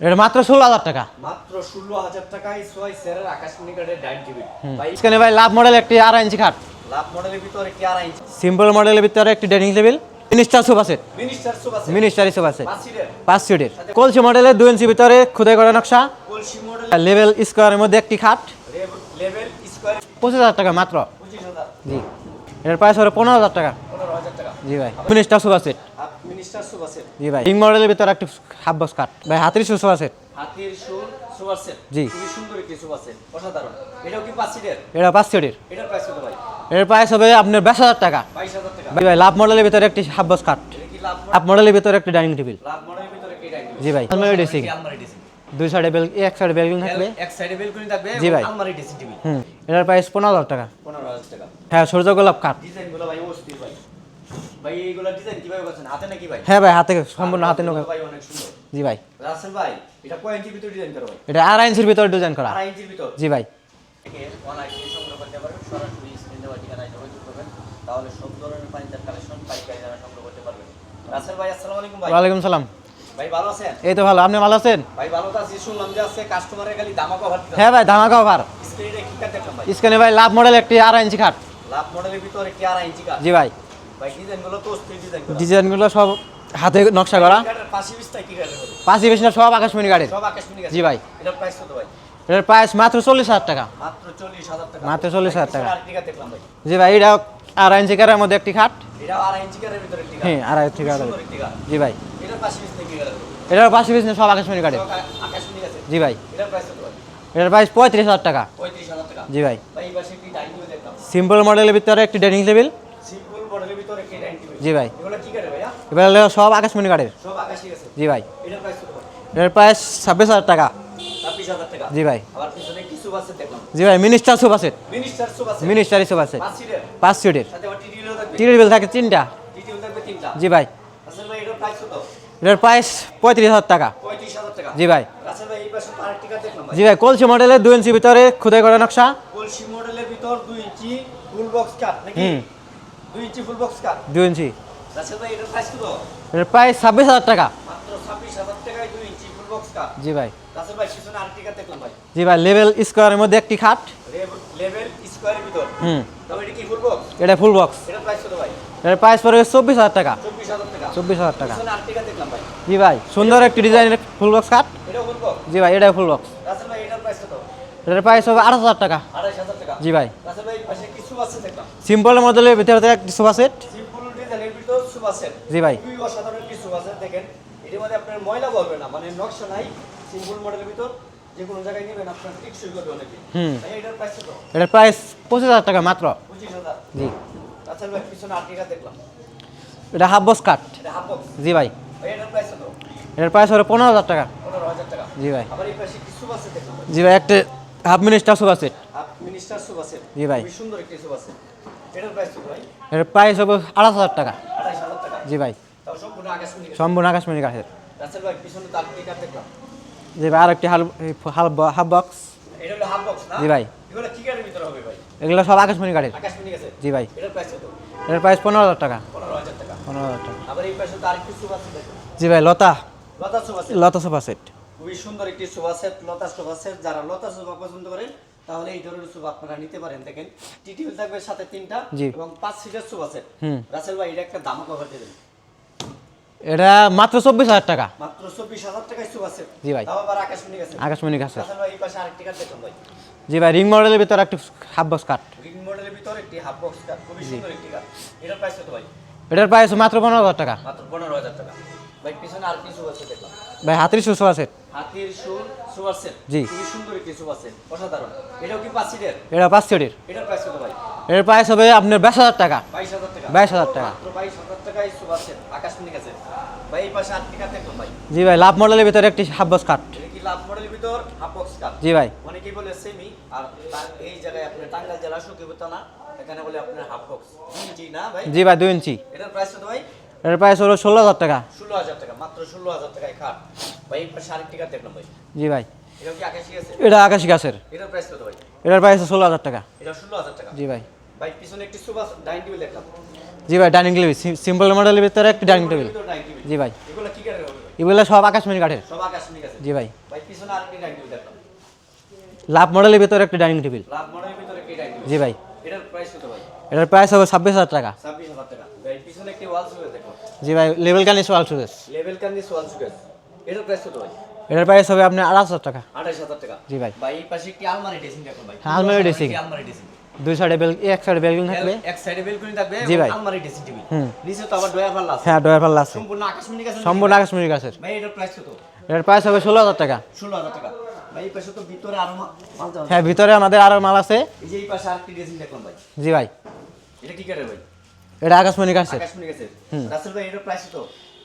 এটা মাত্র ষোলো হাজার টাকা। মাত্র ষোলো হাজার টাকায় ছয় সেরের আকাশমণি কার্ডের ডাইন টিভি ভাই এখানে ভাই লাভ মডেল একটি আড়াই ইঞ্চি খাট। লাভ মডেলের ভিতরে কি আড়াই ইঞ্চি। সিম্পল মডেলের ভিতরে একটি dining table minister sofa set. Minister soup আছে মিনিস্টারি সোফা সেট। পাঁচ সিটের। কলসি মডেলের দুই ইঞ্চি ভিতরে খুদাই করা নকশা। কলসি মডেল লেভেল স্কোয়ারের মধ্যে একটি খাট। লেভেল স্কোয়ার পঁচিশ হাজার টাকা মাত্র। জি। এটার প্রাইস হলো পনেরো হাজার টাকা। জি ভাই। Minister sofa set. মিনিস্টার সুপ আছে জি ভাই। কিং মডেলের ভিতরে একটি হাফ বক্স কাট ভাই হাতির সোফা সেট। হাতির সুর সুপার সেট। জি। খুবই সুন্দর একটি সেট অসাধারণ। এটাও কি পাঁচ সিটের? এটা পাঁচ সিটের। এটার প্রাইস কত ভাই? এর প্রাইস হবে আপনার বাইশ হাজার টাকা। বাইশ হাজার টাকা। ভাই ভাই লাভ মডেলের ভিতরে একটি হাফ বক্স কাট লাভ মডেলের ভিতরে একটি ডাইনিং টেবিল লাভ মডেলের ভিতরে কি ডাইনিং জি ভাই। আলমারি ড্রেসিং আলমারি ড্রেসিং দুই সাইডে বেল এক সাইডে বেলগুলো থাকবে। এক সাইডে বেলকনি থাকবে জি ভাই। আলমারি ড্রেসিং টেবিল হুম। এটার প্রাইস পনেরো হাজার টাকা। পনেরো হাজার টাকা। হ্যাঁ সূর্য গোলাপ কাঠ। ডিজাইনগুলো ভাই অস্থির। ভাই এইগুলা ডিজাইন কীভাবে করছেন? হাতে নাকি ভাই? হ্যাঁ ভাই হাতে সম্পূর্ণ হাতে নৌকা। ভাই অনেক সুন্দর। জি ভাই। রাসেল ভাই এটা কয় ইঞ্চির ভিতরে ডিজাইন করো এটা আড়াই ইঞ্চির ভিতরে ডিজাইন করা। আড়াই ইঞ্চির ভিতর? জি ভাই। অনলাইনে সংগ্রহ করতে পারবেন সরাসরি স্ক্রিন দেওয়া ঠিকানায় যোগাযোগ করবেন। তাহলে সব ধরনের ফার্নিচার কালেকশন পাইকারি দ্বারা সংগ্রহ করতে পারবেন। রাসেল ভাই আসসালামু আলাইকুম ভাই। ওয়ালাইকুম সালাম। ভাই ভালো আছেন? এই তো ভালো আপনি ভালো আছেন? ভাই ভালো তো আছি শুনলাম যে আছে কাস্টমারের খালি দামা কভার দিতে হ্যাঁ ভাই ধামাকা অফার স্ক্রিনে কি কাট দেখলাম ভাই? স্ক্যানে ভাই লাভ মডেল একটি আড়াই ইঞ্চি খাট। লাভ মডেলের ভিতরে কি আড়াই ইঞ্চি কাট জি ভাই। ডিজাইনগুলো সব হাতে নকশা করা। কাটার পাশে বিস্তার কি কাটে হবে? পাঁচি বেশি সব আকাশমণি গাড়ির। জি ভাই। এটার প্রাইস মাত্র চল্লিশ হাজার টাকা। মাত্র চল্লিশ হাজার টাকা। মাত্র 40,000 টাকা। আর টিকা দেখলাম ভাই। জি ভাই এটা আড়াই ইঞ্চি কারের মধ্যে একটি খাট। হ্যাঁ আড়াই ইঞ্চি কারের জি ভাই। এটার পাশে বেশি সব আকাশমণি গাড়ির। গেছে জি ভাই। এটার প্রাইস পঁয়ত্রিশ হাজার টাকা। জি ভাই। সিম্পল মডেলের ভিতরে একটি ডাইনিং টেবিল সিম্পল মডেলের ভিতরে একটি ডাইনিং টেবিল জি ভাই। এবার হলো সব আকাশমণি গেছে জি ভাই। এটার প্রাইস ছাব্বিশ হাজার টাকা। জি ভাই। জি ভাই মিনিস্টার সোফা সেট মিনিস্টার সুপ আছে। সোফা সেট পাঁচ সিটের থাকবে। টেবিল থাকে তিনটা। জি ভাই। এটার প্রাইস পঁয়ত্রিশ হাজার টাকা। জি ভাই। জি ভাই কলসি মডেলের দুই ইঞ্চি ভিতরে খুদাই করা নকশা। কলসি মডেলের ভিতর দুই ইঞ্চি ফুল বক্স কাট নাকি? হুম। দুই ইঞ্চি ফুল বক্স কাট দুই ইঞ্চি। রাসেল ভাই এটার প্রাইস কত? এটার প্রাইস ছাব্বিশ হাজার টাকা। মাত্র ছাব্বিশ হাজার টাকায় দুই ইঞ্চি ফুল বক্স কাট জি ভাই। রাসেল ভাই পিছনে আরেকটি দেখলাম ভাই। জি ভাই লেভেল স্কোয়ারের মধ্যে একটি খাট। লেভেল স্কোয়ারের ভিতর। হুম। তবে এটা কি ফুল বক্স এটা ফুল বক্স এটার প্রাইস কত ভাই? এটার প্রাইস পড়বে চব্বিশ হাজার টাকা। চব্বিশ হাজার টাকা। চব্বিশ হাজার টাকা। পিছনে আরেকটি কার্ড দেখলাম ভাই। জি ভাই সুন্দর একটি ডিজাইনের ফুল বক্স খাট। এটাও ফুল বক্স জি ভাই এটা ফুল বক্স রাসেল ভাই এটার প্রাইস কত? এটার প্রাইস হবে আঠাশ হাজার টাকা। আড়াইশ হাজার টাকা। জি ভাই। রাসেল ভাই পাশে সিম্পল মডেলের ভিতরে একটি সোফা সেট সিম্পল ডিজাইনের ভিতর সুপার সেট জি ভাই। খুবই অসাধারণ একটি সুপার সেট দেখেন। এটির মধ্যে আপনার ময়লা বলবে না মানে নকশা নাই সিম্পল মডেলের ভিতর। যে কোনো জায়গায় নেবেন আপনার টিকসই করবে অনেকে। হুম। এটার প্রাইস কত? এটার প্রাইস পঁচিশ হাজার টাকা মাত্র। পঁচিশ হাজার। জি। রাসেল ভাই পিছনে আর্টিকা দেখলাম। এটা হাফ বক্স কাট এটা হাফ বক্স জি ভাই। এটার প্রাইস কত? এটার প্রাইস পনেরো হাজার টাকা। পনেরো হাজার টাকা। জি ভাই। আবার এই পাশে কিছু সেট দেখলাম। জি ভাই একটা half minister sofa set minister super set জি ভাই। খুবই সুন্দর একটি সুপার সেট এটার প্রাইস কত ভাই? এটার প্রাইস হবে আঠাশ হাজার টাকা। আড়াইশ হাজার টাকা। জি ভাই। তাও সম্পূর্ণ আকাশমণি সম্পূর্ণ আকাশমণি কাঠের রাসেল ভাই পিছনে তো আর্টিকা দেখলাম। জি ভাই আর একটি হাল হাল হাফ বক্স এটা হলো হাফ বক্স না? জি ভাই। এগুলো কি গাড়ির ভিতরে হবে ভাই? এগুলো সব আকাশমণি কাঠের আকাশমণি গেছে জি ভাই। এটার প্রাইস কত? এটার প্রাইস পনেরো হাজার টাকা। পনেরো হাজার টাকা। পনেরো হাজার টাকা। আবার এই পাশে তো আরেকটি সোফা সেট জি ভাই লতা। লতা সোফা সেট লতা সোফা সেট খুবই সুন্দর একটি সোফা সেট লতা সোফা সেট যারা লতা সোফা পছন্দ করেন তাহলে এই ধরনের সোফা আপনারা নিতে পারেন। দেখেন টিটিএল থাকবে সাথে তিনটা। এবং পাঁচ সিটের সুপ আছে। রাসেল ভাই এটা একটা দাম কভার দেবেন এটা মাত্র চব্বিশ হাজার টাকা। মাত্র চব্বিশ হাজার টাকায় সুপ আছে। জি ভাই। তাও আবার আকাশমণি গেছে আকাশমণি কাছে রাসেল ভাই এই পাশে আরেকটি কার্ড দেখুন ভাই। জি ভাই রিং মডেলের ভিতর একটি হাফ বক্স কাট রিং মডেলের ভিতর একটি হাফ বক্স কার্ড খুবই সুন্দর একটি কার্ড এটার প্রাইস কত ভাই? এটার প্রাইস মাত্র পনেরো হাজার টাকা। মাত্র পনেরো হাজার টাকা। ভাই পিছনে আর কি সোফা সেট দেখলাম। ভাই হাতির সোফা সেট হাতির সুপার সেট জি। খুবই সুন্দর একটি সুপার সেট অসাধারণ। এটাও কি সিটের? এটা সিটের। এটার প্রাইস কত ভাই? এর প্রাইস হবে আপনার বাইশ হাজার টাকা। বাইশ হাজার টাকা। বাইশ হাজার টাকা। মাত্র টাকায় সুপার সেট আকাশমণি গেছে ভাই এই পাশে দেখলাম ভাই। জি ভাই লাভ মডেলের ভিতরে একটি হাফ বক্স কাট কি লাভ মডেলের ভিতর? হাফ বক্স কাপ জি ভাই। অনেকেই বলে সেমি আর এই জায়গায় আপনার টাঙ্গাইল জেলা সুকিবতা না এখানে বলে আপনার হাফ বক্স জি না ভাই? জি ভাই দুই ইঞ্চি। এটার প্রাইস কত ভাই? এর প্রাইস হলো ষোলো হাজার টাকা। ষোলো হাজার টাকা মাত্র ষোলো হাজার টাকায় খাট। ভাই দেখলাম ভাই। জি ভাই। এটা আকাশি গাছের? এটার প্রাইস কত ভাই? এটার প্রাইস ষোলো হাজার টাকা। এটা ষোলো হাজার টাকা। জি ভাই। ভাই পিছনে একটি সুবাস ডাইনিং টেবিল দেখলাম। জি ভাই ডাইনিং টেবিল সিম্পল মডেলের ভিতরে একটি ডাইনিং টেবিল। জি ভাই। এগুলো কি কাঠের এগুলো সব আকাশমণি কাঠের। সব আকাশমণি কাঠের। জি ভাই। ভাই পিছনে আরেকটি ডাইনিং টেবিল দেখলাম। লাভ মডেলের ভিতরে একটি ডাইনিং টেবিল। লাভ মডেলের ভিতরে কি ডাইনিং জি ভাই। এটার প্রাইস কত ভাই? এটার প্রাইস হবে 26000 টাকা। জি ভাই লেভেল কানিস ওয়াল সুগেস লেভেল কান্দি ওয়াল সুকেস এটার প্রাইস কত ভাই? এটার প্রাইস হবে আপনার আড়াই হাজার টাকা। আঠাশ হাজার টাকা। জি ভাই। ভাই এই পাশে একটি আলমারি ড্রেসিং দেখো ভাই। হ্যাঁ, আলমারি। একটি আলমারি ড্রেসিং দুই সাইডে বেল এক সাইডে বেলগুন থাকবে। এক সাইডে বেলকনি থাকবে জি ভাই। আলমারি ড্রেসিং টেবিল হুম। নিচে তো আবার ডয়ার পাল্লা আছে। হ্যাঁ ডয়ার পাল্লা আছে। সম্পূর্ণ আকাশমণি গেছে সম্পূর্ণ আকাশমণি গাছের ভাই এটার প্রাইস কত? এটার প্রাইস হবে ষোলো হাজার টাকা। ষোলো হাজার টাকা। ভাই এই পাশে তো ভিতরে আরও মাল আছে। হ্যাঁ ভিতরে আমাদের আরও মাল আছে। এই যে এই পাশে আরেকটি ড্রেসিং দেখলাম ভাই। জি ভাই। এটা কি কাটে ভাই? এটা আকাশমণি গাছের। আকাশমণি গেছে রাসেল ভাই এটার প্রাইস কত?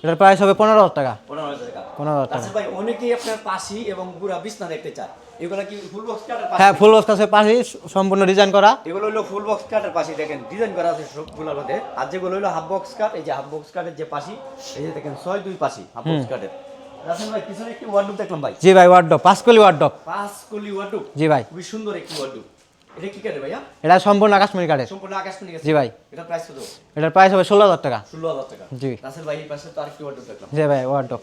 এটার প্রাইস হবে পনেরো হাজার টাকা। পনেরো হাজার টাকা। পনেরো হাজার টাকা। ভাই অনেকেই আপনার পাশি এবং পুরা বিছনা দেখতে চায় এগুলা কি ফুল বক্স কাটের হ্যাঁ ফুল বক্স কাছে পাশে সম্পূর্ণ ডিজাইন করা। এগুলো হলো ফুল বক্স কাটের পাশি দেখেন ডিজাইন করা আছে সবগুলোর মধ্যে। আর যেগুলো হলো হাফ বক্স কাট এই যে হাফ বক্স কাটের যে পাশি এই যে দেখেন ছয় দুই পাশি হাফ বক্স কাটের রাসেল ভাই পিছনে একটি ওয়ার্ডরোব দেখলাম ভাই। জি ভাই ওয়ার্ডপ পাঁচকলি ওয়ার্ডপ পাঁচ কলি ওয়ার্ডরোব জি ভাই। খুবই সুন্দর একটি ওয়ার্ডরোব এটা কি কাটে ভাইয়া? এটা সম্পূর্ণ আকাশমণি কাঠের। সম্পূর্ণ আকাশমণি জি ভাই। এটা প্রাইস কত? এটার প্রাইস হবে ষোলো হাজার টাকা। ষোলো হাজার টাকা। জি। রাসেল ভাই এই পাশে তো আরেকটি ওয়ার্ডরোব দেখলাম। জি ভাই এটাও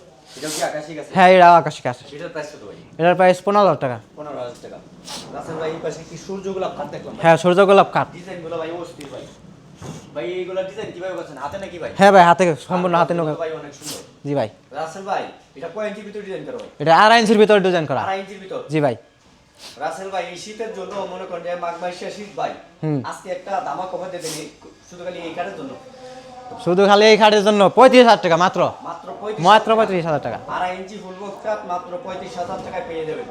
কি আকাশি হ্যাঁ এটা আকাশি এটার প্রাইস কত ভাই? এটার প্রাইস পনেরো হাজার টাকা। পনেরো হাজার টাকা। রাসেল ভাই এই পাশে কি সূর্যগুলা কাট দেখলাম হ্যাঁ সূর্য গোলাপ কাঠ। ডিজাইনগুলো ভাই অস্থির ভাই। ভাই এইগুলা ডিজাইন কীভাবে করছেন? হাতে নাকি ভাই? হ্যাঁ ভাই হাতে সম্পূর্ণ হাতে নৌকা। ভাই অনেক সুন্দর। জি ভাই। রাসেল ভাই এটা কয় ইঞ্চির ভিতরে ডিজাইন করো এটা আড়াই ইঞ্চির ভিতরে ডিজাইন করা। আড়াই ইঞ্চির ভিতর? জি ভাই। রাসেল ভাই এই শীতের জন্য মনে করেন মাঘ মাসে শীত ভাই। আজকে একটা দামা দিয়ে দেনি শুধু খালি এই কাঠের জন্য। শুধু খালি এই খাটের জন্য পঁয়ত্রিশ হাজার টাকা মাত্র। মাত্র পঁয়ত্রিশ হাজার টাকা। আড়াই ইঞ্চি ফুল বক্স কাঠ মাত্র পঁয়ত্রিশ হাজার টাকায় পেয়ে যাবেন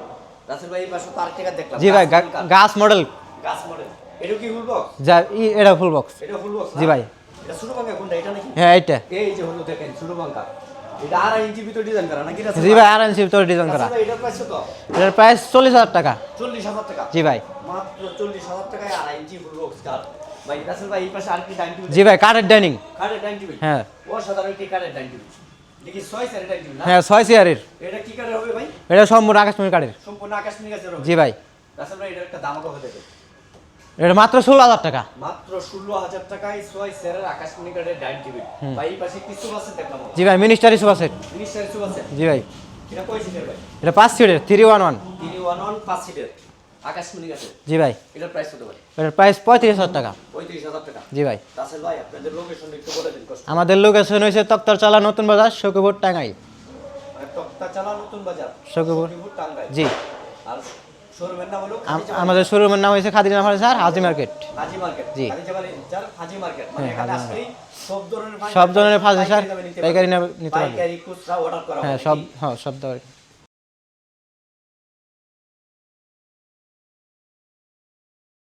রাসেল ভাই এই পাশে তার টাকা দেখলাম। জি ভাই গাছ মডেল গাছ মডেল এটা কি ফুল বক্স যা এটা ফুল বক্স এটা ফুল বক্স জি ভাই। এটা পাঙ্কা কোনটা? এটা নাকি? হ্যাঁ এইটা। এই যে হলো দেখেন ছোট ইঞ্চি জি ভাই আড়াই ইঞ্চির ভিতরে ডিজাইন করা। এটার প্রাইস চল্লিশ হাজার টাকা। চল্লিশ হাজার টাকা? জি ভাই। মাত্র চল্লিশ হাজার টাকায় আড়াই ইঞ্চি ফুল বক্স কাঠ জি ভাই কাঠের ডাইনিং হ্যাঁ। কাঠের ডাইনিং হ্যাঁ ছয় চেয়ারের এটা সম্পূর্ণ আকাশমণি কাঠের জি ভাই। দাম এটা মাত্র ষোলো হাজার টাকা। মাত্র ষোলো হাজার টাকায় ছয় স্যারের আকাশমণি কাঠের ডাইনিং টেবিল। ভাই এই পাশে কিছু আছে দেখলাম। জি ভাই মিনিস্টারি সুপার সেট জিনিস কিছু আছে? জি ভাই। এটা কয় সিটের ভাই? এটা পাঁচ সিটের থ্রি ওয়ান ওয়ান তিনি ওয়ান ওয়ান পাঁচ সিটের আকাশমণি গাছের জি ভাই। এটার প্রাইস কত ভাই? এটার প্রাইস পঁয়ত্রিশ হাজার টাকা। পঁয়ত্রিশ হাজার টাকা। জি ভাই। রাসেল ভাই আপনাদের লোকেশন একটু বলে দিন আমাদের লোকেশন হয়েছে তক্তার চালা নতুন বাজার শকুপুর টাঙ্গাই মানে চালা নতুন বাজার শকুপুর সখীপুর, টাঙ্গাইল। জি। আর নাম আমাদের শোরুমের নাম হয়েছে furniture Haji market Haji market জি। হাজি মার্কেট মানে হ্যাঁ, এখানে আসলেই সব ধরনের সব ধরনের ফার্নিচার পাইকারি নিতে পাইকারি খুচরা অর্ডার করা হ্যাঁ সব হ্যাঁ সব ধরনের।